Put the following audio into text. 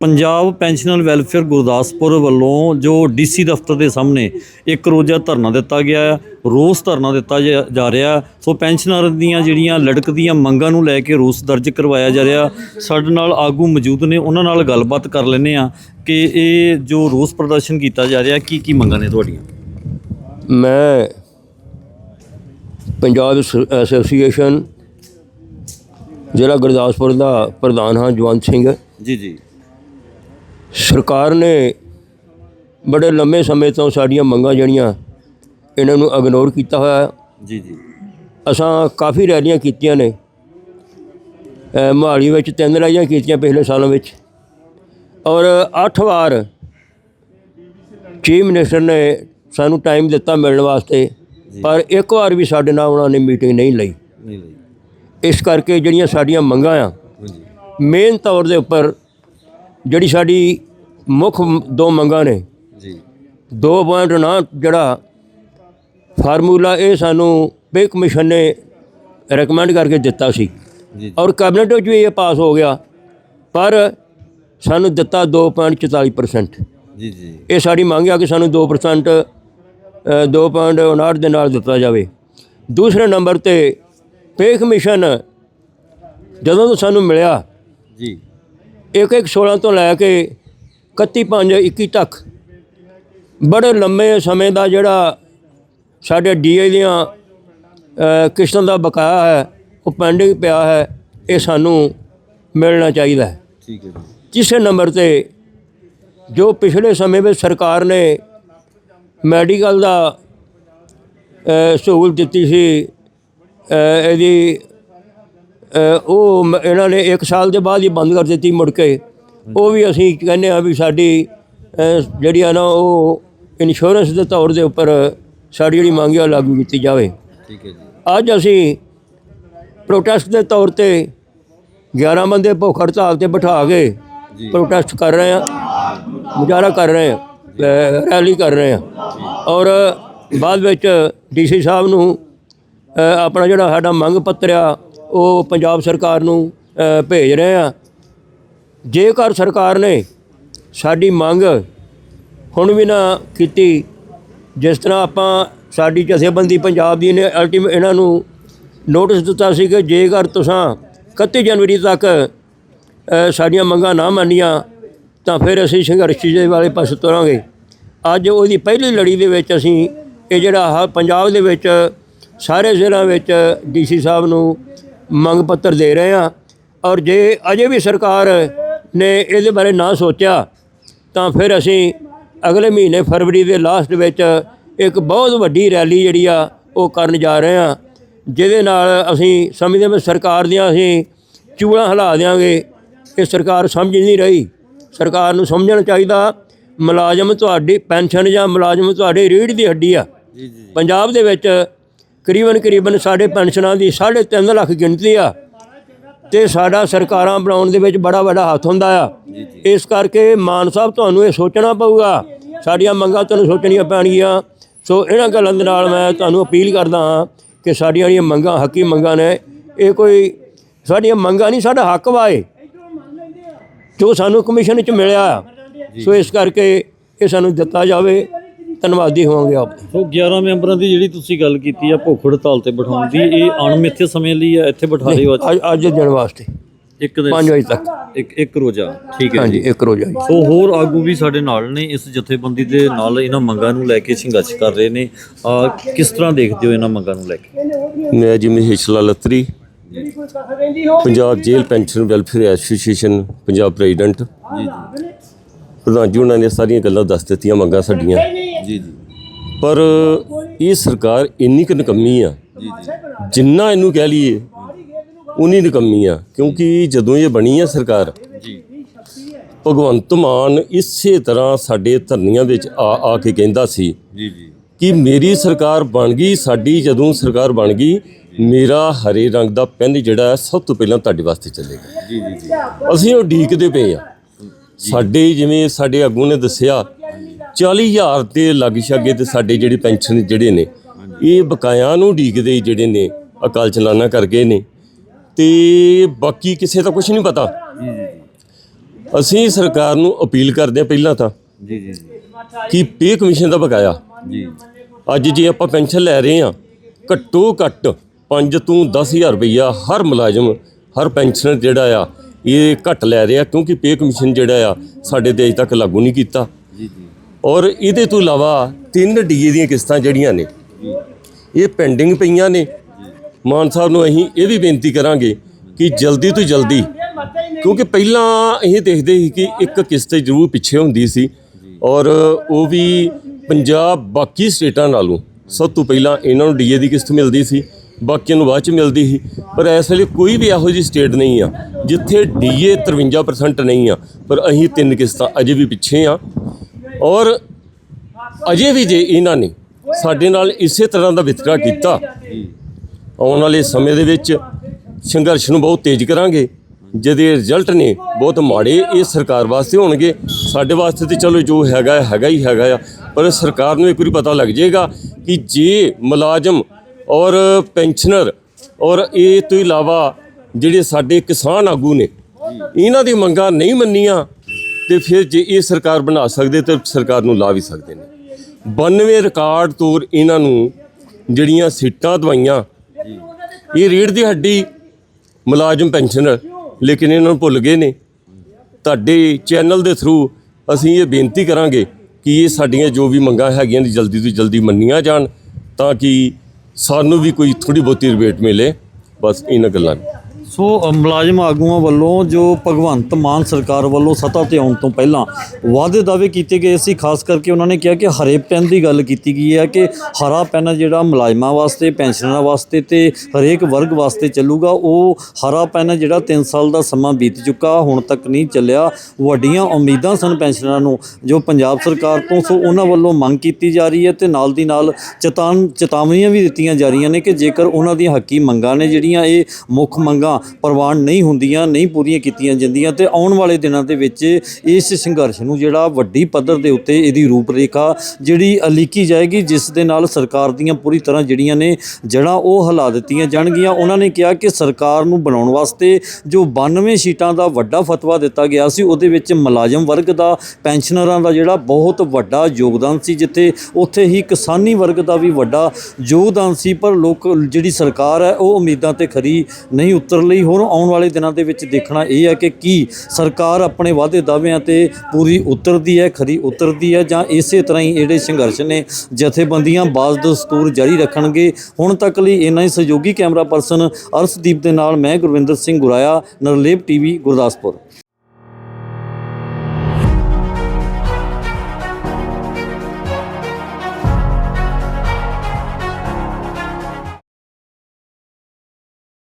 Punjab pensioner welfare Gurdaspur ਵੱਲੋਂ ਜੋ DC ਦਫ਼ਤਰ ਦੇ ਸਾਹਮਣੇ ਇੱਕ ਰੋਜ਼ਾ ਧਰਨਾ ਦਿੱਤਾ ਗਿਆ ਹੈ ਰੋਸ ਧਰਨਾ ਦਿੱਤਾ ਜਾ ਰਿਹਾ। ਸੋ ਪੈਨਸ਼ਨਰ ਦੀਆਂ ਜਿਹੜੀਆਂ ਲੜਕਦੀਆਂ ਮੰਗਾਂ ਨੂੰ ਲੈ ਕੇ ਰੋਸ ਦਰਜ ਕਰਵਾਇਆ ਜਾ ਰਿਹਾ ਸਾਡੇ ਨਾਲ ਆਗੂ ਮੌਜੂਦ ਨੇ ਉਹਨਾਂ ਨਾਲ ਗੱਲਬਾਤ ਕਰ ਲੈਂਦੇ ਆ ਕਿ ਇਹ ਜੋ ਰੋਸ ਪ੍ਰਦਰਸ਼ਨ ਕੀਤਾ ਜਾ ਰਿਹਾ ਕੀ ਕੀ ਮੰਗਾਂ ਨੇ ਤੁਹਾਡੀਆਂ? ਮੈਂ ਪੰਜਾਬ ਐਸੋ- ਐਸੋਸੀਏਸ਼ਨ ਜ਼ਿਲ੍ਹਾ ਗੁਰਦਾਸਪੁਰ ਦਾ ਪ੍ਰਧਾਨ ਹਾਂ ਜਵੰਤ ਸਿੰਘ। ਜੀ ਜੀ। ਸਰਕਾਰ ਨੇ ਬੜੇ ਲੰਮੇ ਸਮੇਂ ਤੋਂ ਸਾਡੀਆਂ ਮੰਗਾਂ ਜਿਹੜੀਆਂ ਇਹਨਾਂ ਨੂੰ ਇਗਨੋਰ ਕੀਤਾ ਹੋਇਆ। ਜੀ ਜੀ। ਅਸਾਂ ਕਾਫੀ ਰੈਲੀਆਂ ਕੀਤੀਆਂ ਨੇ। ਮੋਹਾਲੀ ਵਿੱਚ ਤਿੰਨ ਰੈਲੀਆਂ ਕੀਤੀਆਂ ਪਿਛਲੇ ਸਾਲਾਂ ਵਿੱਚ। ਔਰ 8 ਵਾਰ ਚੀਫ ਮਿਨਿਸਟਰ ਨੇ ਸਾਨੂੰ ਟਾਈਮ ਦਿੱਤਾ ਮਿਲਣ ਵਾਸਤੇ ਪਰ ਇੱਕ ਵਾਰ ਵੀ ਸਾਡੇ ਨਾਲ ਉਹਨਾਂ ਨੇ ਮੀਟਿੰਗ ਨਹੀਂ ਲਈ। ਨਹੀਂ ਲਈ। ਇਸ ਕਰਕੇ ਜਿਹੜੀਆਂ ਸਾਡੀਆਂ ਮੰਗਾਂ ਆ ਮੇਨ ਤੌਰ ਦੇ ਉੱਪਰ ਜਿਹੜੀ ਸਾਡੀ ਮੁੱਖ ਦੋ ਮੰਗਾਂ ਨੇ। ਜੀ। 2.9 ਜਿਹੜਾ ਫਾਰਮੂਲਾ ਇਹ ਸਾਨੂੰ ਪੇ ਕਮਿਸ਼ਨ ਨੇ ਰეკਮੈਂਡ ਕਰਕੇ ਦਿੱਤਾ ਸੀ। ਔਰ ਕੈਬਨਿਟ ਵਿੱਚ ਵੀ ਇਹ ਪਾਸ ਹੋ ਗਿਆ। ਪਰ ਸਾਨੂੰ ਦਿੱਤਾ 2.44% ਜੀ ਜੀ। ਇਹ ਸਾਡੀ ਮੰਗ ਆ ਕਿ ਸਾਨੂੰ 2% ਅ, 2.59 ਦੇ ਨਾਲ ਦਿੱਤਾ ਜਾਵੇ। ਦੂਸਰੇ ਨੰਬਰ ਤੇ ਪੇ ਕਮਿਸ਼ਨ ਜਦੋਂ ਤੋਂ ਸਾਨੂੰ ਮਿਲਿਆ ਜੀ। ਇੱਕ ਇੱਕ 16 ਤੋਂ ਲੈ ਕੇ 31 5 21 ਤੱਕ। ਬੜੇ ਲੰਮੇ ਸਮੇਂ ਦਾ ਜਿਹੜਾ ਸਾਡੇ ਡੀਏ ਦੀਆਂ ਕਿਸ਼ਤਾਂ ਦਾ ਬਕਾਇਆ ਹੈ ਉਹ ਪੈਂਡਿੰਗ ਪਿਆ ਹੈ ਇਹ ਸਾਨੂੰ ਮਿਲਣਾ ਚਾਹੀਦਾ ਹੈ। ਠੀਕ ਹੈ ਜੀ। ਤੀਸਰੇ ਨੰਬਰ ਤੇ ਜੋ ਪਿਛਲੇ ਸਮੇਂ ਵਿੱਚ ਸਰਕਾਰ ਨੇ ਮੈਡੀਕਲ ਦਾ ਸਹੂਲਤ ਦਿੱਤੀ ਸੀ ਇਹਦੀ ਉਹ ਮ- ਇਹਨਾਂ ਨੇ 1 ਸਾਲ ਦੇ ਬਾਅਦ ਹੀ ਬੰਦ ਕਰ ਦਿੱਤੀ ਮੁੜ ਕੇ। ਉਹ ਵੀ ਅਸੀਂ ਕਹਿੰਦੇ ਆ ਵੀ ਸਾਡੀ ਅ, ਜਿਹੜੀ ਆ ਨਾ ਉਹ ਇੰਸ਼ੋਰੈਂਸ ਦੇ ਤੌਰ ਦੇ ਉੱਪਰ ਸਾਡੀ ਜਿਹੜੀ ਮੰਗ ਆ ਲਾਗੂ ਕੀਤੀ ਜਾਵੇ। ਠੀਕ ਹੈ ਜੀ। ਅੱਜ ਅਸੀਂ ਪ੍ਰੋਟੈਸਟ ਦੇ ਤੌਰ ਤੇ 11 ਬੰਦੇ ਭੁੱਖ ਹੜਤਾਲ ਤੇ ਬਿਠਾ ਕੇ ਪ੍ਰੋਟੈਸਟ ਕਰ ਰਹੇ ਆ ਮੁਜ਼ਾਹਰਾ ਕਰ ਰਹੇ ਆ ਅ, ਰੈਲੀ ਕਰ ਰਹੇ ਆ ਔਰ ਬਾਅਦ ਵਿੱਚ ਡੀਸੀ ਸਾਹਿਬ ਨੂੰ ਅ, ਆਪਣਾ ਜਿਹੜਾ ਸਾਡਾ ਮੰਗ ਪੱਤਰ ਆ ਉਹ ਪੰਜਾਬ ਸਰਕਾਰ ਨੂੰ ਭੇਜ ਰਹੇ ਆ ਜੇਕਰ ਸਰਕਾਰ ਨੇ ਸਾਡੀ ਮੰਗ ਹੁਣ ਵੀ ਨਾ ਕੀਤੀ, ਜਿਸ ਤਰ੍ਹਾਂ ਆਪਾਂ ਸਾਡੀ ਜਥੇਬੰਦੀ ਪੰਜਾਬ ਦੀ ਨੇ ਅਲਟੀਮੇਟ ਇਹਨਾਂ ਨੂੰ ਨੋਟਿਸ ਦਿੱਤਾ ਸੀ ਕਿ ਜੇਕਰ ਤੁਸੀਂ 31 ਜਨਵਰੀ ਤੱਕ ਸਾਡੀਆਂ ਮੰਗਾਂ ਨਾ ਮੰਨੀਆਂ, ਤਾਂ ਫਿਰ ਅਸੀਂ ਸੰਘਰਸ਼ ਦੇ ਵਾਲੇ ਪਾਸੇ ਤੁਰਾਂਗੇ। ਅੱਜ ਉਹਦੀ ਪਹਿਲੀ ਲੜੀ ਦੇ ਵਿੱਚ ਅਸੀਂ ਇਹ ਜਿਹੜਾ ਆਹ ਪੰਜਾਬ ਦੇ ਵਿੱਚ ਸਾਰੇ ਜ਼ਿਲ੍ਹਿਆਂ ਵਿੱਚ ਡੀਸੀ ਸਾਹਿਬ ਨੂੰ ਮੰਗ ਪੱਤਰ ਦੇ ਰਹੇ ਹਾਂ। ਔਰ ਜੇ ਅਜੇ ਵੀ ਸਰਕਾਰ ਨੇ ਇਹਦੇ ਬਾਰੇ ਨਾ ਸੋਚਿਆ ਤਾਂ ਫਿਰ ਅਸੀਂ ਅਗਲੇ ਮਹੀਨੇ ਫਰਵਰੀ ਦੇ ਲਾਸਟ ਵਿੱਚ ਇੱਕ ਬਹੁਤ ਵੱਡੀ ਰੈਲੀ ਜਿਹੜੀ ਆ ਉਹ ਕਰਨ ਜਾ ਰਹੇ ਹਾਂ। ਜਿਹਦੇ ਨਾਲ ਅਸੀਂ ਸਮਝਦੇ ਹਾਂ ਸਰਕਾਰ ਦੀਆਂ ਅਸੀਂ ਚੂੜਾਂ ਹਿਲਾ ਦਿਆਂਗੇ। ਇਹ ਸਰਕਾਰ ਸਮਝ ਨਹੀਂ ਰਹੀ। ਸਰਕਾਰ ਨੂੰ ਸਮਝਣਾ ਚਾਹੀਦਾ ਮੁਲਾਜ਼ਮ ਤੁਹਾਡੀ ਪੈਨਸ਼ਨ ਜਾਂ ਮੁਲਾਜ਼ਮ ਤੁਹਾਡੇ ਰੀੜ੍ਹ ਦੀ ਹੱਡੀ ਆ। ਪੰਜਾਬ ਦੇ ਵਿੱਚ ਕਰੀਬਨ ਕਰੀਬਨ ਸਾਡੇ ਪੈਨਸ਼ਨਾਂ ਦੀ 3.5 ਲੱਖ ਗਿਣਤੀ ਆ। ਤੇ ਸਾਡਾ ਸਰਕਾਰਾਂ ਬਣਾਉਣ ਦੇ ਵਿੱਚ ਬੜਾ ਵੱਡਾ ਹੱਥ ਹੁੰਦਾ ਆ। ਇਸ ਕਰਕੇ ਮਾਨ ਸਾਹਿਬ ਤੁਹਾਨੂੰ ਇਹ ਸੋਚਣਾ ਪਊਗਾ। ਸਾਡੀਆਂ ਮੰਗਾਂ ਤੁਹਾਨੂੰ ਸੋਚਣੀਆਂ ਪੈਣਗੀਆਂ। ਸੋ ਇਹਨਾਂ ਗੱਲਾਂ ਦੇ ਨਾਲ ਮੈਂ ਤੁਹਾਨੂੰ ਅਪੀਲ ਕਰਦਾ ਹਾਂ ਕਿ ਸਾਡੀਆਂ ਜਿਹੜੀਆਂ ਮੰਗਾਂ ਹੱਕੀ ਮੰਗਾਂ ਨੇ ਇਹ ਕੋਈ ਸਾਡੀਆਂ ਮੰਗਾਂ ਨਹੀਂ ਸਾਡਾ ਹੱਕ ਵਾਏ ਜੋ ਸਾਨੂੰ ਕਮਿਸ਼ਨ ਵਿੱਚ ਮਿਲਿਆ। ਸੋ ਇਸ ਕਰਕੇ ਇਹ ਸਾਨੂੰ ਦਿੱਤਾ ਜਾਵੇ। ਧੰਨਵਾਦੀ ਹੋਵਾਂਗੇ ਆਪ। ਸੋ 11 ਮੈਂਬਰਾਂ ਦੀ ਜਿਹੜੀ ਤੁਸੀਂ ਗੱਲ ਕੀਤੀ ਆ ਭੁੱਖ ਹੜਤਾਲ ਤੇ ਬਿਠਾਉਣ ਦੀ ਇਹ ਅਣਮਿੱਥੇ ਸਮੇਂ ਲਈ ਆ ਇੱਥੇ ਬਿਠਾ ਰਹੇ ਹੋ ਅੱਜ? ਅੱਜ ਅੱਜ ਦੇ ਦਿਨ ਵਾਸਤੇ। ਇੱਕ ਦਿਨ। 5 ਵਜੇ ਤੱਕ। ਇੱਕ ਇੱਕ ਰੋਜ਼ਾ। ਠੀਕ ਹੈ ਹਾਂਜੀ ਇੱਕ ਰੋਜ਼ਾ ਜੀ। ਸੋ ਹੋਰ ਆਗੂ ਵੀ ਸਾਡੇ ਨਾਲ ਨੇ ਇਸ ਜਥੇਬੰਦੀ ਦੇ ਨਾਲ ਇਹਨਾਂ ਮੰਗਾਂ ਨੂੰ ਲੈ ਕੇ ਸੰਘਰਸ਼ ਕਰ ਰਹੇ ਨੇ। ਆ ਕਿਸ ਤਰ੍ਹਾਂ ਦੇਖਦੇ ਹੋ ਇਹਨਾਂ ਮੰਗਾਂ ਨੂੰ ਲੈ ਕੇ? ਮੈਂ ਜੀ Mahesh Lal Lattri Punjab jail pension welfare association Punjab president. ਜੀ ਜੀ। ਪ੍ਰਧਾਨ ਜੀ ਉਹਨਾਂ ਨੇ ਸਾਰੀਆਂ ਗੱਲਾਂ ਦੱਸ ਦਿੱਤੀਆਂ ਮੰਗਾਂ ਸਾਡੀਆਂ। ਜੀ ਜੀ। ਪਰ ਇਹ ਸਰਕਾਰ ਇੰਨੀ ਕੁ ਨਿਕੰਮੀ ਆ ਜਿੰਨਾ ਇਹਨੂੰ ਕਹਿ ਲਈਏ ਉਨੀ ਨਿਕੰਮੀ ਆ। ਕਿਉਂਕਿ ਜਦੋਂ ਇਹ ਬਣੀ ਆ ਸਰਕਾਰ ਜੀ। ਭਗਵੰਤ ਮਾਨ ਇਸੇ ਤਰ੍ਹਾਂ ਸਾਡੇ ਧਰਨੀਆਂ ਵਿੱਚ ਆ ਆ ਕੇ ਕਹਿੰਦਾ ਸੀ ਜੀ ਜੀ। ਕਿ ਮੇਰੀ ਸਰਕਾਰ ਬਣ ਗਈ ਸਾਡੀ ਜਦੋਂ ਸਰਕਾਰ ਬਣ ਗਈ ਮੇਰਾ ਹਰੇ ਰੰਗ ਦਾ ਪੈਨ ਜਿਹੜਾ ਹੈ ਸਭ ਤੋਂ ਪਹਿਲਾਂ ਤੁਹਾਡੇ ਵਾਸਤੇ ਚੱਲੇਗਾ। ਜੀ ਜੀ ਜੀ। ਅਸੀਂ ਉਹ ਡੀਕਦੇ ਪਏ ਆ। ਸਾਡੇ ਜਿਵੇਂ ਸਾਡੇ ਆਗੂ ਨੇ ਦੱਸਿਆ 40000 ਦੇ ਲੱਗ ਛਾਗੇ ਤੇ ਸਾਡੇ ਜਿਹੜੇ ਪੈਨਸ਼ਨ ਜਿਹੜੇ ਨੇ ਇਹ ਬਕਾਇਆਂ ਨੂੰ ਡੀਕਦੇ ਜਿਹੜੇ ਨੇ ਅਕਾਲ ਚਲਾਨਾ ਕਰ ਗਏ ਨੇ। ਤੇ ਬਾਕੀ ਕਿਸੇ ਦਾ ਕੁਝ ਨਹੀਂ ਪਤਾ। ਅਸੀਂ ਸਰਕਾਰ ਨੂੰ ਅਪੀਲ ਕਰਦੇ ਹਾਂ ਪਹਿਲਾਂ ਤਾਂ ਜੀ ਜੀ ਕਿ ਪੇ ਕਮਿਸ਼ਨ ਦਾ ਬਕਾਇਆ। ਜੀ। ਅੱਜ ਜੇ ਆਪਾਂ ਪੈਨਸ਼ਨ ਲੈ ਰਹੇ ਹਾਂ ਘੱਟੋ ਘੱਟ 5 ਤੋਂ 10000 ਰੁਪਈਆ ਹਰ ਮੁਲਾਜ਼ਮ ਹਰ ਪੈਨਸ਼ਨਰ ਜਿਹੜਾ ਆ ਇਹ ਘੱਟ ਲੈ ਰਿਹਾ ਕਿਉਂਕਿ ਪੇ ਕਮਿਸ਼ਨ ਜਿਹੜਾ ਆ ਸਾਡੇ ਦੇਸ਼ ਤੱਕ ਲਾਗੂ ਨਹੀਂ ਕੀਤਾ। ਜੀ ਜੀ। ਔਰ ਇਹਦੇ ਤੋਂ ਇਲਾਵਾ ਤਿੰਨ ਡੀਏ ਦੀਆਂ ਕਿਸ਼ਤਾਂ ਜਿਹੜੀਆਂ ਨੇ, ਇਹ ਪੈਂਡਿੰਗ ਪਈਆਂ ਨੇ। ਮਾਨ ਸਾਹਿਬ ਨੂੰ ਅਸੀਂ ਇਹ ਵੀ ਬੇਨਤੀ ਕਰਾਂਗੇ ਕਿ ਜਲਦੀ ਤੋਂ ਜਲਦੀ, ਕਿਉਂਕਿ ਪਹਿਲਾਂ ਇਹ ਦੇਖਦੇ ਸੀ ਕਿ ਇੱਕ ਕਿਸ਼ਤ ਜ਼ਰੂਰ ਪਿੱਛੇ ਹੁੰਦੀ ਸੀ ਔਰ ਉਹ ਵੀ ਪੰਜਾਬ ਬਾਕੀ ਸਟੇਟਾਂ ਨਾਲੋਂ ਸਭ ਤੋਂ ਪਹਿਲਾਂ ਇਹਨਾਂ ਨੂੰ ਡੀਏ ਦੀ ਕਿਸ਼ਤ ਮਿਲਦੀ ਸੀ, ਬਾਕੀਆਂ ਨੂੰ ਬਾਅਦ ਚ ਮਿਲਦੀ ਸੀ। ਪਰ ਇਸ ਵੇਲੇ ਕੋਈ ਵੀ ਇਹੋ ਜਿਹੀ ਸਟੇਟ ਨਹੀਂ ਆ, ਜਿੱਥੇ ਡੀਏ 53% ਨਹੀਂ ਆ, ਪਰ ਅਸੀਂ ਤਿੰਨ ਕਿਸ਼ਤਾਂ ਅਜੇ ਵੀ ਪਿੱਛੇ ਆ। ਔਰ ਅਜੇ ਵੀ ਜੇ ਇਹਨਾਂ ਨੇ ਸਾਡੇ ਨਾਲ ਇਸੇ ਤਰ੍ਹਾਂ ਦਾ ਵਿਤਕਰਾ ਕੀਤਾ, ਆਉਣ ਵਾਲੇ ਸਮੇਂ ਦੇ ਵਿੱਚ ਸੰਘਰਸ਼ ਨੂੰ ਬਹੁਤ ਤੇਜ਼ ਕਰਾਂਗੇ, ਜਿਹਦੇ ਰਿਜ਼ਲਟ ਨੇ ਬਹੁਤ ਮਾੜੇ ਇਹ ਸਰਕਾਰ ਵਾਸਤੇ ਹੋਣਗੇ। ਸਾਡੇ ਵਾਸਤੇ ਤੇ ਚਲੋ ਜੋ ਹੈਗਾ ਹੈਗਾ ਹੀ ਹੈਗਾ ਆ, ਪਰ ਸਰਕਾਰ ਨੂੰ ਇੱਕ ਵਾਰੀ ਪਤਾ ਲੱਗ ਜਾਏਗਾ ਕਿ ਜੇ ਮੁਲਾਜ਼ਮ ਔਰ ਪੈਨਸ਼ਨਰ ਔਰ ਇਹ ਤੋਂ ਇਲਾਵਾ ਜਿਹੜੇ ਸਾਡੇ ਕਿਸਾਨ ਆਗੂ ਨੇ, ਇਹਨਾਂ ਦੀ ਮੰਗਾਂ ਨਹੀਂ ਮੰਨੀਆਂ ਤੇ ਫਿਰ ਜੇ ਇਹ ਸਰਕਾਰ ਬਣਾ ਸਕਦੇ ਤੇ ਸਰਕਾਰ ਨੂੰ ਲਾ ਵੀ ਸਕਦੇ ਨੇ। 92 ਰਿਕਾਰਡ ਤੋੜ ਇਹਨਾਂ ਨੂੰ ਜਿਹੜੀਆਂ ਸੀਟਾਂ ਦਵਾਈਆਂ, ਇਹ ਰੀੜ ਦੀ ਹੱਡੀ, ਮੁਲਾਜ਼ਮ ਪੈਨਸ਼ਨਰ ਲੇਕਿਨ ਇਹਨਾਂ ਨੂੰ ਭੁੱਲ ਗਏ ਨੇ। ਤੁਹਾਡੇ ਚੈਨਲ ਦੇ ਥਰੂ ਅਸੀਂ ਇਹ ਬੇਨਤੀ ਕਰਾਂਗੇ ਕਿ ਇਹ ਸਾਡੀਆਂ ਜੋ ਵੀ ਮੰਗਾਂ ਹੈਗੀਆਂ ਨੇ ਜਲਦੀ ਤੋਂ ਜਲਦੀ ਮੰਨੀਆਂ ਜਾਣ ਤਾਂ ਕਿ ਸਾਨੂੰ ਵੀ ਕੋਈ ਥੋੜੀ ਬਹੁਤੀ ਰਿਬੇਟ ਮਿਲੇ। ਬਸ ਇਹਨਾਂ ਗੱਲਾਂ ਨੂੰ। ਸੋ ਮੁਲਾਜ਼ਮ ਆਗੂਆਂ ਵੱਲੋਂ ਜੋ ਭਗਵੰਤ ਮਾਨ ਸਰਕਾਰ ਵੱਲੋਂ ਸੱਤਾ ਤੇ ਆਉਣ ਤੋਂ ਪਹਿਲਾਂ ਵਾਅਦੇ ਦਾਅਵੇ ਕੀਤੇ ਗਏ ਸੀ, ਖਾਸ ਕਰਕੇ ਉਹਨਾਂ ਨੇ ਕਿਹਾ ਕਿ ਹਰੇ ਪੈਨ ਦੀ ਗੱਲ ਕੀਤੀ ਗਈ ਹੈ ਕਿ ਹਰਾ ਪੈਨ ਜਿਹੜਾ ਮੁਲਾਜ਼ਮਾਂ ਵਾਸਤੇ, ਪੈਨਸ਼ਨਰਾਂ ਵਾਸਤੇ ਤੇ ਹਰੇਕ ਵਰਗ ਵਾਸਤੇ ਚੱਲੂਗਾ, ਉਹ ਹਰਾ ਪੈਨ ਜਿਹੜਾ 3 ਸਾਲ ਦਾ ਸਮਾਂ ਬੀਤ ਚੁੱਕਾ, ਹੁਣ ਤੱਕ ਨਹੀਂ ਚੱਲਿਆ। ਵੱਡੀਆਂ ਉਮੀਦਾਂ ਸਨ ਪੈਨਸ਼ਨਰਾਂ ਨੂੰ, ਜੋ ਪੰਜਾਬ ਸਰਕਾਰ ਤੋਂ, ਸੋ ਉਹਨਾਂ ਵੱਲੋਂ ਮੰਗ ਕੀਤੀ ਜਾ ਰਹੀ ਹੈ ਤੇ ਨਾਲ ਦੀ ਨਾਲ ਚੇਤਾਨ ਚੇਤਾਵਨੀਆਂ ਵੀ ਦਿੱਤੀਆਂ ਜਾ ਰਹੀਆਂ ਨੇ ਕਿ ਜੇਕਰ ਉਹਨਾਂ ਦੀਆਂ ਹੱਕੀ ਮੰਗਾਂ ਨੇ, ਜਿਹੜੀਆਂ ਇਹ ਮੁੱਖ ਮੰਗਾਂ ਪ੍ਰਵਾਨ ਨਹੀਂ ਹੁੰਦੀਆਂ, ਨਹੀਂ ਪੂਰੀਆਂ ਕੀਤੀਆਂ ਜਾਂਦੀਆਂ ਤੇ ਆਉਣ ਵਾਲੇ ਦਿਨਾਂ ਦੇ ਵਿੱਚ ਇਸ ਸੰਘਰਸ਼ ਨੂੰ ਜਿਹੜਾ ਵੱਡੀ ਪੱਧਰ ਦੇ ਉੱਤੇ ਇਹਦੀ ਰੂਪਰੇਖਾ ਜਿਹੜੀ ਅਲੀਕੀ ਜਾਏਗੀ, ਜਿਸ ਦੇ ਨਾਲ ਸਰਕਾਰ ਦੀਆਂ ਪੂਰੀ ਤਰ੍ਹਾਂ ਜਿਹੜੀਆਂ ਨੇ ਜੜਾਂ ਉਹ ਹਿਲਾ ਦਿੱਤੀਆਂ ਜਾਣਗੀਆਂ। ਉਹਨਾਂ ਨੇ ਕਿਹਾ ਕਿ ਸਰਕਾਰ ਨੂੰ ਬਣਾਉਣ ਵਾਸਤੇ ਜੋ 92 ਸੀਟਾਂ ਦਾ ਵੱਡਾ ਫਤਵਾ ਦਿੱਤਾ ਗਿਆ ਸੀ, ਉਹਦੇ ਵਿੱਚ ਮੁਲਾਜ਼ਮ ਵਰਗ ਦਾ, ਪੈਨਸ਼ਨਰਾਂ ਦਾ ਜਿਹੜਾ ਬਹੁਤ ਵੱਡਾ ਯੋਗਦਾਨ ਸੀ, ਜਿੱਥੇ ਉੱਥੇ ਹੀ ਕਿਸਾਨੀ ਵਰਗ ਦਾ ਵੀ ਵੱਡਾ ਯੋਗਦਾਨ ਸੀ, ਪਰ ਲੋਕ ਜਿਹੜੀ ਸਰਕਾਰ ਹੈ, ਉਹ ਉਮੀਦਾਂ ਤੇ ਖਰੀ ਨਹੀਂ ਉਤਰ ਲਈ ਹੋਰ ਆਉਣ ਵਾਲੇ ਦਿਨਾਂ ਦੇ ਵਿੱਚ ਦੇਖਣਾ ਇਹ ਹੈ ਕਿ ਕੀ ਸਰਕਾਰ ਆਪਣੇ ਵਾਅਦੇ ਦਾਅਵਿਆਂ ਤੇ ਪੂਰੀ ਉਤਰਦੀ ਹੈ, ਖਰੀ ਉਤਰਦੀ ਹੈ ਜਾਂ ਇਸੇ ਤਰ੍ਹਾਂ ਹੀ ਜਿਹੜੇ ਸੰਘਰਸ਼ ਨੇ ਜਥੇਬੰਦੀਆਂ ਬਾਜ਼ ਦਸਤੂਰ ਜਾਰੀ ਰੱਖਣਗੇ। ਹੁਣ ਤੱਕ ਲਈ ਇੰਨਾ ਹੀ ਸਹਿਯੋਗੀ ਕੈਮਰਾ ਪਰਸਨ ਅਰਸ਼ਦੀਪ ਦੇ ਨਾਲ ਮੈਂ ਗੁਰਵਿੰਦਰ ਸਿੰਘ ਗੁਰਾਇਆ, ਨਰਲੇਪ ਟੀਵੀ, ਗੁਰਦਾਸਪੁਰ।